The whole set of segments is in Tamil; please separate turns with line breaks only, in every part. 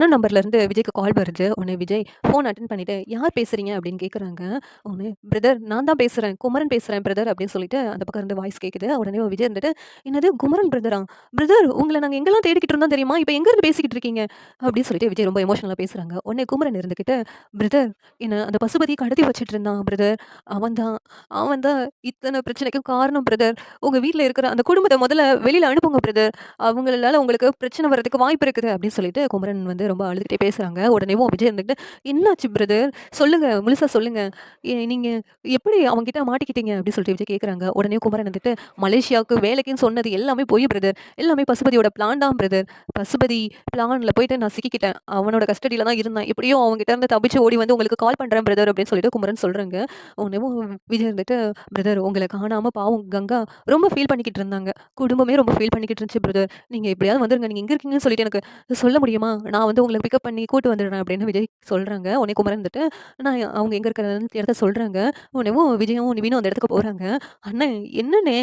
அண்ணன் நம்பர்லேருந்து விஜய்க்கு கால் வருது. உடனே விஜய் ஃபோன் அட்டன் பண்ணிட்டு, "யார் பேசுகிறீங்க அப்படின்னு கேட்குறாங்க. உடனே, "பிரதர் நான் தான் பேசுகிறேன் குமரன் பேசுகிறேன் பிரதர்" அப்படின்னு சொல்லிட்டு அந்த பக்கம் இருந்து வாய்ஸ் கேட்குது. உடனே விஜய் இருந்துட்டு, "என்னது குமரன் பிரதரா? பிரதர் உங்களை நாங்கள் எங்கெல்லாம் தேடிக்கிட்டு இருந்தோம் தெரியுமா? இப்போ எங்கேருந்து பேசிக்கிட்டு இருக்கீங்க?" அப்படின்னு சொல்லிட்டு விஜய் ரொம்ப எமோஷனலாக பேசுகிறாங்க உடனே குமரன் இருந்துக்கிட்டு "பிரதர் என்ன அந்த பசுபதி கடத்தி வச்சுட்டு இருந்தான் பிரதர். அவன் தான் அவன் தான் இத்தனை பிரச்சனைக்கும் காரணம் பிரதர். உங்கள் வீட்டில் இருக்கிற அந்த குடும்பத்தை முதல்ல வெளியில் அனுப்புங்க பிரதர். அவங்களால உங்களுக்கு பிரச்சனை வரதுக்கு வாய்ப்பு இருக்குது" அப்படின்னு சொல்லிட்டு குமரன் வந்து ரொம்ப அழுதுகிட்டே பேசுகிறாங்க உடனேவும் விஜய் இருந்துகிட்டு, "என்னாச்சு பிரதர்? சொல்லுங்கள் முழுசாக சொல்லுங்கள் நீங்கள் எப்படி அவங்ககிட்ட மாட்டிக்கிட்டீங்க?" அப்படின்னு சொல்லிட்டு விஜய் கேட்குறாங்க. உடனே குமரன் வந்துட்டு, "மலேசியாவுக்கு வேலைக்குன்னு சொன்னது எல்லாமே பொய் பிரதர். எல்லாமே பசுபதியோட பிளான் தான் பிரதர். பசுபதி பிளானில் போயிட்டு நான் சிக்கிக்கிட்டேன். அவனோட கஸ்டடியில் தான் இருந்தேன். எப்படியும் அவங்ககிட்ட இருந்து தப்பிச்சு ஓடி வந்து உங்களுக்கு கால் பண்ணுறேன் பிரதர்" அப்படின்னு சொல்லிட்டு குமரன் சொல்கிறாங்க உடனேவும் விஜய் இருந்துட்டு, "பிரதர் உங்களை காணாமல் பாவம் கங்கா ரொம்ப ஃபீல் பண்ணிக்கிட்டு இருந்தாங்க. குடும்பமே ரொம்ப ஃபீல் பண்ணிக்கிட்டு இருந்துச்சு பிரதர். நீங்கள் எப்படியாவது வந்துருங்க. நீங்கள் எங்கே இருக்கீங்கன்னு சொல்லிட்டு எனக்கு சொல்ல முடியுமா? நான் வந்து உங்களை பிக்கப் பண்ணி கூட்டு வந்துடுறேன்" அப்படின்னு விஜய் சொல்கிறாங்க உடனே குமரன் வந்துட்டு, நான் அவங்க எங்கே இருக்கிற இடத்த சொல்கிறாங்க உடனேவும் விஜயும், நிவினும் அந்த இடத்துக்கு போகிறாங்க "அண்ணே என்னண்ணே?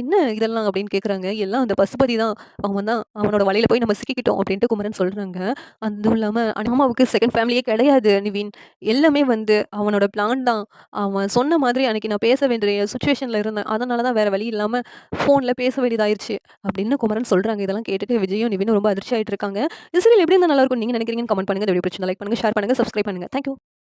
என்ன இதெல்லாம்?" அப்படின்னு கேட்குறாங்க. "எல்லாம் அந்த பசுபதி தான். அவன் தான் அவனோட வலையில் போய் நம்ம சிக்கிக்கிட்டோம்" அப்படின்ட்டு குமரன் சொல்கிறாங்க அதுவும் இல்லாமல் அண்ணாமாவுக்கு செகண்ட் ஃபேமிலியே கிடையாது நிவின். எல்லாமே வந்து அவனோட பிளான் தான். அவன் சொன்ன மாதிரி அன்றைக்கி நான் பேச வேண்டிய சுச்சுவேஷனில் இருந்தேன். அதனால தான் வேற வழி இல்லாமல் ஃபோனில் பேச வேண்டியதாயிருச்சு அப்படின்னு குமரன் சொல்கிறாங்க இதெல்லாம் கேட்டுட்டு விஜயும், நிவின் ரொம்ப அதிர்ச்சி ஆகிட்டு இருக்காங்க. இந்த சீரியல் எப்படி இருந்தால் நல்லா இருக்கும்னு நினைக்கிறீங்கன்னு கமெண்ட் பண்ணுங்க. இந்த வீடியோ பிடிச்சிருந்தா லைக் பண்ணுங்க, ஷேர் பண்ணுங்கள் சப்ஸ்கிரைப் பண்ணுங்க. Thank you.